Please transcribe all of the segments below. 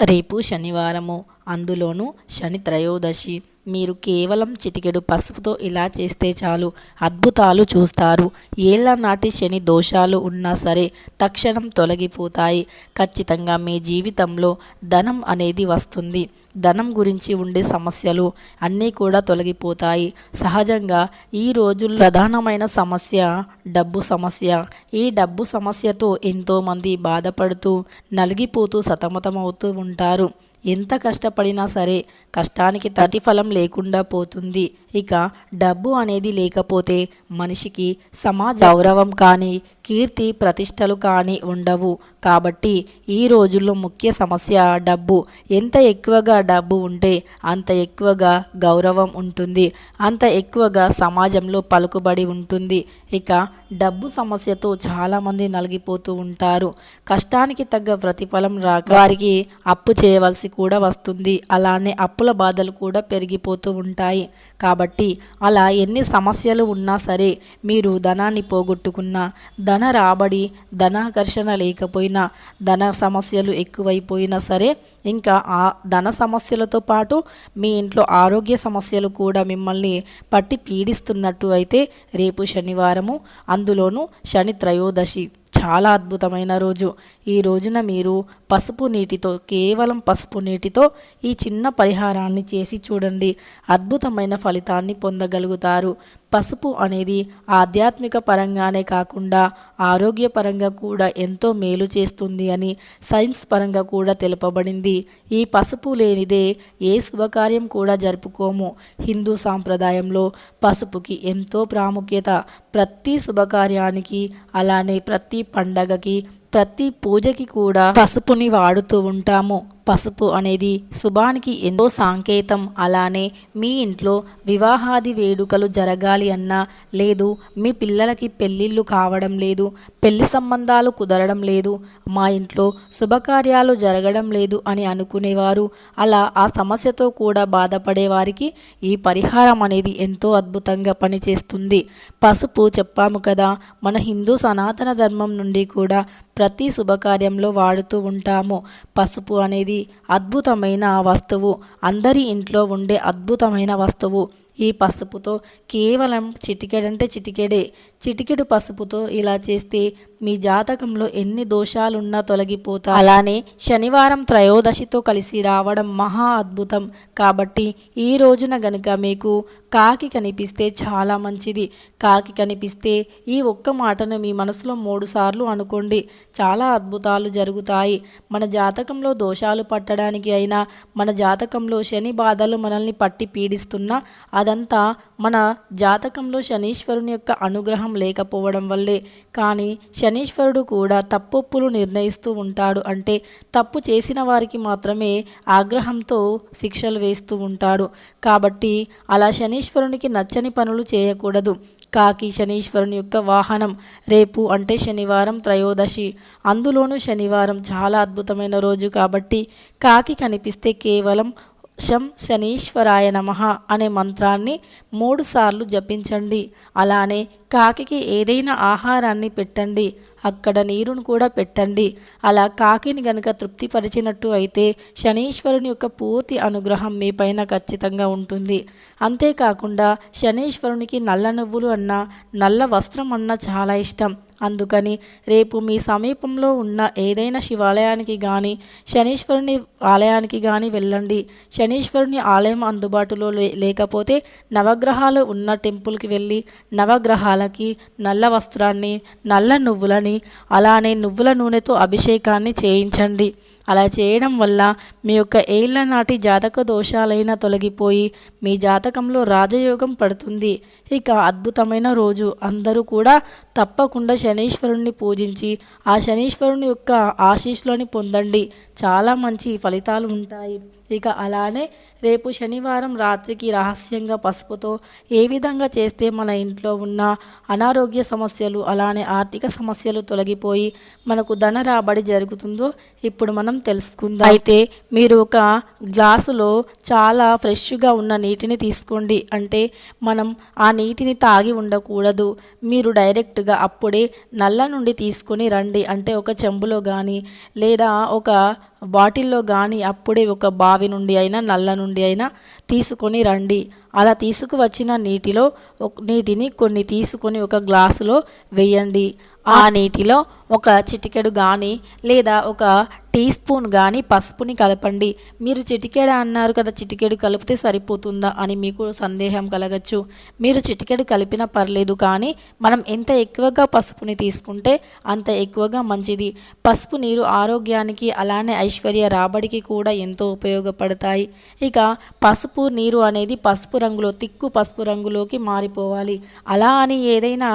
రేపు శనివారము అందులోనూ శని త్రయోదశి మీరు కేవలం చిటికెడు పసుపుతో ఇలా చేస్తే చాలు. అద్భుతాలు చూస్తారు. ఏళ్ళ నాటి శని దోషాలు ఉన్నా సరే తక్షణం తొలగిపోతాయి. ఖచ్చితంగా మీ జీవితంలో ధనం అనేది వస్తుంది. ధనం గురించి ఉండే సమస్యలు అన్నీ కూడా తొలగిపోతాయి. సహజంగా ఈ రోజు ప్రధానమైన సమస్య డబ్బు సమస్య. ఈ డబ్బు సమస్యతో ఎంతోమంది బాధపడుతూ నలిగిపోతూ సతమతమవుతూ ఉంటారు. ఎంత కష్టపడినా సరే కష్టానికి ప్రతిఫలం లేకుండా పోతుంది. ఇక డబ్బు అనేది లేకపోతే మనిషికి సమాజ గౌరవం కానీ కీర్తి ప్రతిష్టలు కానీ ఉండవు. కాబట్టి ఈ రోజుల్లో ముఖ్య సమస్య డబ్బు. ఎంత ఎక్కువగా డబ్బు ఉంటే అంత ఎక్కువగా గౌరవం ఉంటుంది. అంత ఎక్కువగా సమాజంలో పలుకుబడి ఉంటుంది. ఇక డబ్బు సమస్యతో చాలామంది నలిగిపోతూ ఉంటారు. కష్టానికి తగ్గ ప్రతిఫలం రాక వారికి అప్పు చేయవలసి కూడా వస్తుంది. అలానే అప్పుల బాధలు కూడా పెరిగిపోతూ ఉంటాయి. కాబట్టి అలా ఎన్ని సమస్యలు ఉన్నా సరే మీరు ధనాన్ని పోగొట్టుకున్నా ధన రాబడి ధనాకర్షణ లేకపోయినా ధన సమస్యలు ఎక్కువైపోయినా సరే ఇంకా ఆ ధన సమస్యలతో పాటు మీ ఇంట్లో ఆరోగ్య సమస్యలు కూడా మిమ్మల్ని పట్టి పీడిస్తున్నట్టు అయితే రేపు శనివారము అందులోనూ శని త్రయోదశి. చాలా అద్భుతమైన రోజు. ఈ రోజున మీరు పసుపు నీటితో కేవలం పసుపు నీటితో ఈ చిన్న పరిహారాన్ని చేసి చూడండి. అద్భుతమైన ఫలితాన్ని పొందగలుగుతారు. పసుపు అనేది ఆధ్యాత్మిక పరంగానే కాకుండా ఆరోగ్యపరంగా కూడా ఎంతో మేలు చేస్తుంది అని సైన్స్ పరంగా కూడా తెలుపబడింది. ఈ పసుపు లేనిదే ఏ శుభకార్యం కూడా జరుపుకోము. హిందూ సాంప్రదాయంలో పసుపుకి ఎంతో ప్రాముఖ్యత. ప్రతి శుభకార్యానికి అలానే ప్రతి పండగకి ప్రతి పూజకి కూడా పసుపుని వాడుతూ ఉంటాము. పసుపు అనేది శుభానికి ఎంతో సాంకేతం. అలానే మీ ఇంట్లో వివాహాది వేడుకలు జరగాలి అన్నా లేదు మీ పిల్లలకి పెళ్ళిళ్ళు కావడం లేదు పెళ్ళి సంబంధాలు కుదరడం లేదు మా ఇంట్లో శుభకార్యాలు జరగడం లేదు అని అనుకునేవారు. అలా ఆ సమస్యతో కూడా బాధపడే వారికి ఈ పరిహారం అనేది ఎంతో అద్భుతంగా పనిచేస్తుంది. పసుపు చెప్పాము కదా మన హిందూ సనాతన ధర్మం నుండి కూడా ప్రతి శుభకార్యంలో వాడుతూ ఉంటాము. పసుపు అనేది అద్భుతమైన వస్తువు. అందరి ఇంట్లో ఉండే అద్భుతమైన వస్తువు. ఈ పసుపుతో కేవలం చిటికెడంటే చిటికెడే. చిటికెడు పసుపుతో ఇలా చేస్తే మీ జాతకంలో ఎన్ని దోషాలున్నా తొలగిపోతా అలానే శనివారం త్రయోదశితో కలిసి రావడం మహా అద్భుతం. కాబట్టి ఈ రోజున గనుక మీకు కాకి కనిపిస్తే చాలా మంచిది. కాకి కనిపిస్తే ఈ ఒక్క మాటను మీ మనసులో మూడుసార్లు అనుకోండి. చాలా అద్భుతాలు జరుగుతాయి. మన జాతకంలో దోషాలు పట్టడానికి అయినా మన జాతకంలో శని బాధలు మనల్ని పట్టి పీడిస్తున్నా అదంతా మన జాతకంలో శనీశ్వరుని యొక్క అనుగ్రహం లేకపోవడం వల్లే. కానీ శనీశ్వరుడు కూడా తప్పొప్పులు నిర్ణయిస్తూ ఉంటాడు. అంటే తప్పు చేసిన వారికి మాత్రమే ఆగ్రహంతో శిక్షలు వేస్తూ ఉంటాడు. కాబట్టి అలా శనీశ్వరునికి నచ్చని పనులు చేయకూడదు. కాకి శనీశ్వరుని యొక్క వాహనం రేపు అంటే శనివారం త్రయోదశి. అందులోనూ శనివారం చాలా అద్భుతమైన రోజు కాబట్టి కాకి కనిపిస్తే కేవలం శం శనీశ్వరాయ నమ అనే మంత్రాన్ని మూడుసార్లు జపించండి. అలానే కాకికి ఏదైనా ఆహారాన్ని పెట్టండి అక్కడ నీరును కూడా పెట్టండి. అలా కాకిని గనుక తృప్తిపరిచినట్టు అయితే శనీశ్వరుని యొక్క పూర్తి అనుగ్రహం మీ పైన ఖచ్చితంగా ఉంటుంది. అంతేకాకుండా శనీశ్వరునికి నల్ల నువ్వులు అన్నా నల్ల వస్త్రం అన్నా చాలా ఇష్టం. అందుకని రేపు మీ సమీపంలో ఉన్న ఏదైనా శివాలయానికి కానీ శనీశ్వరుని ఆలయానికి కానీ వెళ్ళండి. శనీశ్వరుని ఆలయం అందుబాటులో లేకపోతే నవగ్రహాలు ఉన్న టెంపుల్కి వెళ్ళి నవగ్రహాలకి నల్ల వస్త్రాన్ని నల్ల నువ్వులని అలానే నువ్వుల నూనెతో అభిషేకాన్ని చేయించండి. అలా చేయడం వల్ల మీ యొక్క ఏళ్ళ నాటి జాతక దోషాలైన తొలగిపోయి మీ జాతకంలో రాజయోగం పడుతుంది. ఇక అద్భుతమైన రోజు. అందరూ కూడా తప్పకుండా శనీశ్వరుణ్ణి పూజించి ఆ శనీశ్వరుని యొక్క ఆశీస్సులని పొందండి. చాలా మంచి ఫలితాలు ఉంటాయి. ఇక అలానే రేపు శనివారం రాత్రికి రహస్యంగా పసుపుతో ఏ విధంగా చేస్తే మన ఇంట్లో ఉన్న అనారోగ్య సమస్యలు అలానే ఆర్థిక సమస్యలు తొలగిపోయి మనకు ధన రాబడి జరుగుతుందో ఇప్పుడు మనం తెలుసుకుందాం. అయితే మీరు ఒక గ్లాసులో చాలా ఫ్రెష్గా ఉన్న నీటిని తీసుకోండి. అంటే మనం ఆ నీటిని తాగి ఉండకూడదు. మీరు డైరెక్ట్గా చక్కగా అప్పుడే నల్ల నుండి తీసుకొని రండి అంటే ఒక చెంబులో కానీ లేదా ఒక బాటిల్లో కానీ అప్పుడే ఒక బావి నుండి అయినా నల్ల నుండి అయినా తీసుకొని రండి. అలా తీసుకువచ్చిన నీటిలో ఒక- నీటిని కొన్ని తీసుకొని ఒక గ్లాసులో వేయండి. ఆ నీటిలో ఒక చిటికెడు కానీ లేదా ఒక టీ స్పూన్ కానీ పసుపుని కలపండి. మీరు చిటికెడు అన్నారు కదా చిటికెడు కలిపితే సరిపోతుందా అని మీకు సందేహం కలగచ్చు. మీరు చిటికెడు కలిపినా పర్లేదు కానీ మనం ఎంత ఎక్కువగా పసుపుని తీసుకుంటే అంత ఎక్కువగా మంచిది. పసుపు నీరు ఆరోగ్యానికి అలానే ఐశ్వర్య రాబడికి కూడా ఎంతో ఉపయోగపడతాయి. ఇక పసుపు నీరు అనేది పసుపు రంగులో తిక్కు పసుపు రంగులోకి మారిపోవాలి. అలా అని ఏదైనా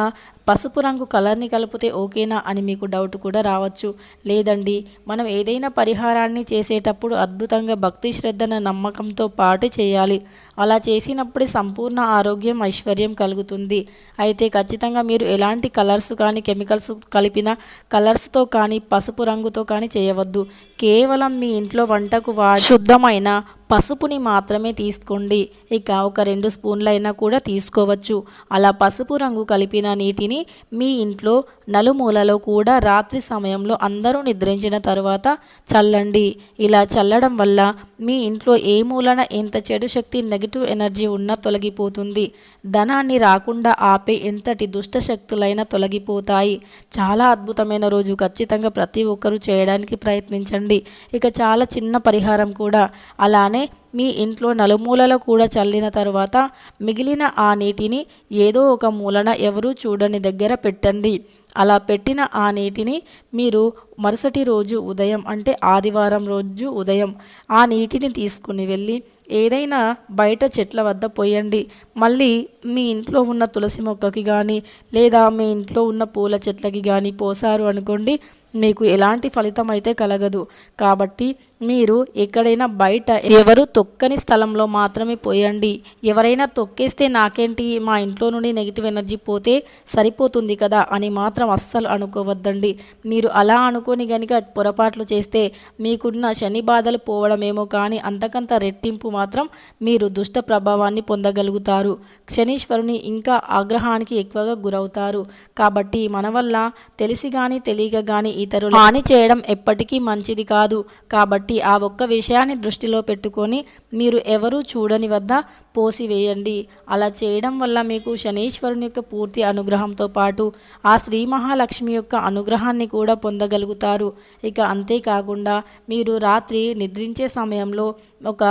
పసుపు రంగు కలర్ని కలిపితే ఓకేనా అని మీకు డౌట్ కూడా రావచ్చు. లేదండి మనం ఏదైనా పరిహారాన్ని చేసేటప్పుడు అద్భుతంగా భక్తి శ్రద్ధన నమ్మకంతో పాటు చేయాలి. అలా చేసినప్పుడే సంపూర్ణ ఆరోగ్యం ఐశ్వర్యం కలుగుతుంది. అయితే ఖచ్చితంగా మీరు ఎలాంటి కలర్స్ కానీ కెమికల్స్ కలిపిన కలర్స్తో కానీ పసుపు రంగుతో కానీ చేయవద్దు. కేవలం మీ ఇంట్లో వంటకు వా శుద్ధమైన పసుపుని మాత్రమే తీసుకోండి. ఇక ఒక రెండు స్పూన్లైనా కూడా తీసుకోవచ్చు. అలా పసుపు రంగు కలిపిన నీటిని మీ ఇంట్లో నలుమూలలో కూడా రాత్రి సమయంలో అందరూ నిద్రించిన తర్వాత చల్లండి. ఇలా చల్లడం వల్ల మీ ఇంట్లో ఏ మూలన ఎంత చెడు శక్తి నెగిటివ్ ఎనర్జీ ఉన్నా తొలగిపోతుంది. ధనాన్ని రాకుండా ఆపే ఎంతటి దుష్ట శక్తులైనా తొలగిపోతాయి. చాలా అద్భుతమైన రోజు. ఖచ్చితంగా ప్రతి ఒక్కరూ చేయడానికి ప్రయత్నించండి. ఇక చాలా చిన్న పరిహారం కూడా. అలానే మీ ఇంట్లో నలుమూలలో కూడా చల్లిన తర్వాత మిగిలిన ఆ నీటిని ఏదో ఒక మూలన ఎవరూ చూడని దగ్గర పెట్టండి. అలా పెట్టిన ఆ నీటిని మీరు మరుసటి రోజు ఉదయం అంటే ఆదివారం రోజు ఉదయం ఆ నీటిని తీసుకుని వెళ్ళి ఏదైనా బయట చెట్ల వద్ద పోయండి. మళ్ళీ మీ ఇంట్లో ఉన్న తులసి మొక్కకి కానీ లేదా మీ ఇంట్లో ఉన్న పూల చెట్లకి కానీ పోసారు అనుకోండి మీకు ఎలాంటి ఫలితం అయితే కలగదు. కాబట్టి మీరు ఎక్కడైనా బయట ఎవరు తొక్కని స్థలంలో మాత్రమే పోయండి. ఎవరైనా తొక్కేస్తే నాకేంటి? మా ఇంట్లో నుండి నెగిటివ్ ఎనర్జీ పోతే సరిపోతుంది కదా అని మాత్రం అస్సలు అనుకోవద్దండి. మీరు అలా అనుకొని గనుక పొరపాట్లు చేస్తే మీకున్న శని బాధలు పోవడమేమో కానీ అంతకంత రెట్టింపు మాత్రం మీరు దుష్ట ప్రభావాన్ని పొందగలుగుతారు. శనీశ్వరుని ఇంకా ఆగ్రహానికి ఎక్కువగా గురవుతారు. కాబట్టి మన వల్ల తెలిసి కానీ తెలియక కానీ ఇతరులు హాని చేయడం ఎప్పటికీ మంచిది కాదు. కాబట్టి ఆ ఒక్క విషయాన్ని దృష్టిలో పెట్టుకొని మీరు ఎవరూ చూడని వద్ద పోసివేయండి. అలా చేయడం వల్ల మీకు శనీశ్వరుని యొక్క పూర్తి అనుగ్రహంతో పాటు ఆ శ్రీ మహాలక్ష్మి యొక్క అనుగ్రహాన్ని కూడా పొందగలుగుతారు. ఇక అంతేకాకుండా మీరు రాత్రి నిద్రించే సమయంలో ఒక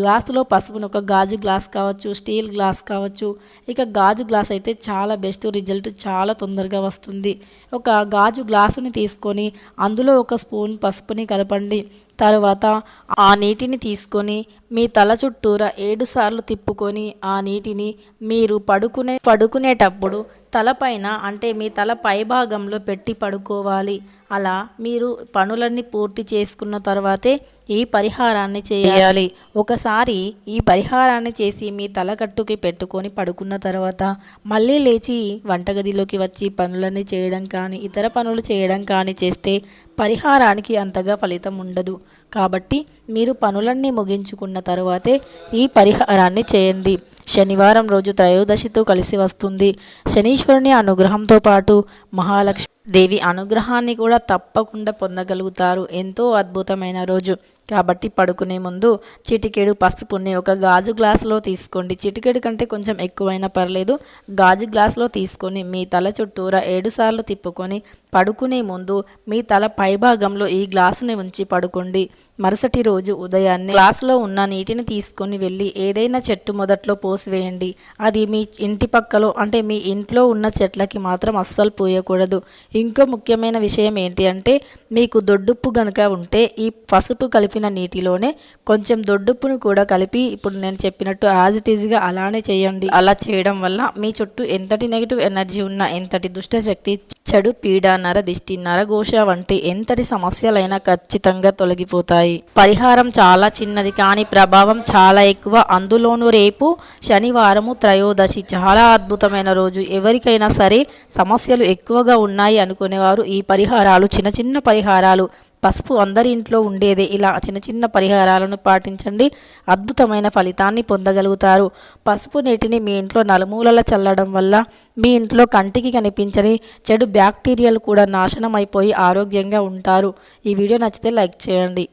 గ్లాసులో పసుపును ఒక గాజు గ్లాస్ కావచ్చు స్టీల్ గ్లాస్ కావచ్చు ఇక గాజు గ్లాస్ అయితే చాలా బెస్ట్ రిజల్ట్ చాలా తొందరగా వస్తుంది. ఒక గాజు గ్లాసుని తీసుకొని అందులో ఒక స్పూన్ పసుపుని కలపండి. తరువాత ఆ నీటిని తీసుకొని మీ తల చుట్టూరా ఏడుసార్లు తిప్పుకొని ఆ నీటిని మీరు పడుకునే పడుకునేటప్పుడు తలపైన అంటే మీ తల పైభాగంలో పెట్టి పడుకోవాలి. అలా మీరు పనులన్నీ పూర్తి చేసుకున్న తర్వాతే ఈ పరిహారాన్ని చేయాలి. ఒకసారి ఈ పరిహారాన్ని చేసి మీ తలకట్టుకి పెట్టుకొని పడుకున్న తర్వాత మళ్ళీ లేచి వంటగదిలోకి వచ్చి పనులన్నీ చేయడం కానీ ఇతర పనులు చేయడం కానీ చేస్తే పరిహారానికి అంతగా ఫలితం ఉండదు. కాబట్టి మీరు పనులన్నీ ముగించుకున్న తర్వాతే ఈ పరిహారాన్ని చేయండి. శనివారం రోజు త్రయోదశితో కలిసి వస్తుంది. శనీశ్వరుని అనుగ్రహంతో పాటు మహాలక్ష్మి దేవి అనుగ్రహాన్ని కూడా తప్పకుండా పొందగలుగుతారు. ఎంతో అద్భుతమైన రోజు. కాబట్టి పడుకునే ముందు చిటికెడు పసుపుని ఒక గాజు గ్లాసులో తీసుకోండి. చిటికెడు కంటే కొంచెం ఎక్కువైనా పర్లేదు. గాజు గ్లాసులో తీసుకొని మీ తల చుట్టూరా ఏడుసార్లు తిప్పుకొని పడుకునే ముందు మీ తల పైభాగంలో ఈ గ్లాసుని ఉంచి పడుకోండి. మరుసటి రోజు ఉదయాన్నే గ్లాసులో ఉన్న నీటిని తీసుకొని వెళ్ళి ఏదైనా చెట్టు మొదట్లో పోసివేయండి. అది మీ ఇంటి పక్కలో అంటే మీ ఇంట్లో ఉన్న చెట్లకి మాత్రం అస్సలు పోయకూడదు. ఇంకో ముఖ్యమైన విషయం ఏంటి అంటే మీకు దొడ్డుప్పు గనుక ఉంటే ఈ పసుపు కలిపి కలిపిన నీటిలోనే కొంచెం దొడ్డుప్పును కూడా కలిపి ఇప్పుడు నేను చెప్పినట్టు యాజ్ ఇట్ ఈజ్గా అలానే చేయండి. అలా చేయడం వల్ల మీ చుట్టూ ఎంతటి నెగిటివ్ ఎనర్జీ ఉన్నా ఎంతటి దుష్టశక్తి చెడు పీడానర దిష్టి నరఘోష వంటి ఎంతటి సమస్యలైనా ఖచ్చితంగా తొలగిపోతాయి. పరిహారం చాలా చిన్నది కానీ ప్రభావం చాలా ఎక్కువ. అందులోనూ రేపు శనివారము త్రయోదశి చాలా అద్భుతమైన రోజు. ఎవరికైనా సరే సమస్యలు ఎక్కువగా ఉన్నాయి అనుకునేవారు ఈ పరిహారాలు చిన్న చిన్న పరిహారాలు. పసుపు అందరి ఇంట్లో ఉండేదే. ఇలా చిన్న చిన్న పరిహారాలను పాటించండి. అద్భుతమైన ఫలితాన్ని పొందగలుగుతారు. పసుపు నీటిని మీ ఇంట్లో నలుమూలల చల్లడం వల్ల మీ ఇంట్లో కంటికి కనిపించని చెడు బ్యాక్టీరియాలు కూడా నాశనం అయిపోయి ఆరోగ్యంగా ఉంటారు. ఈ వీడియో నచ్చితే లైక్ చేయండి.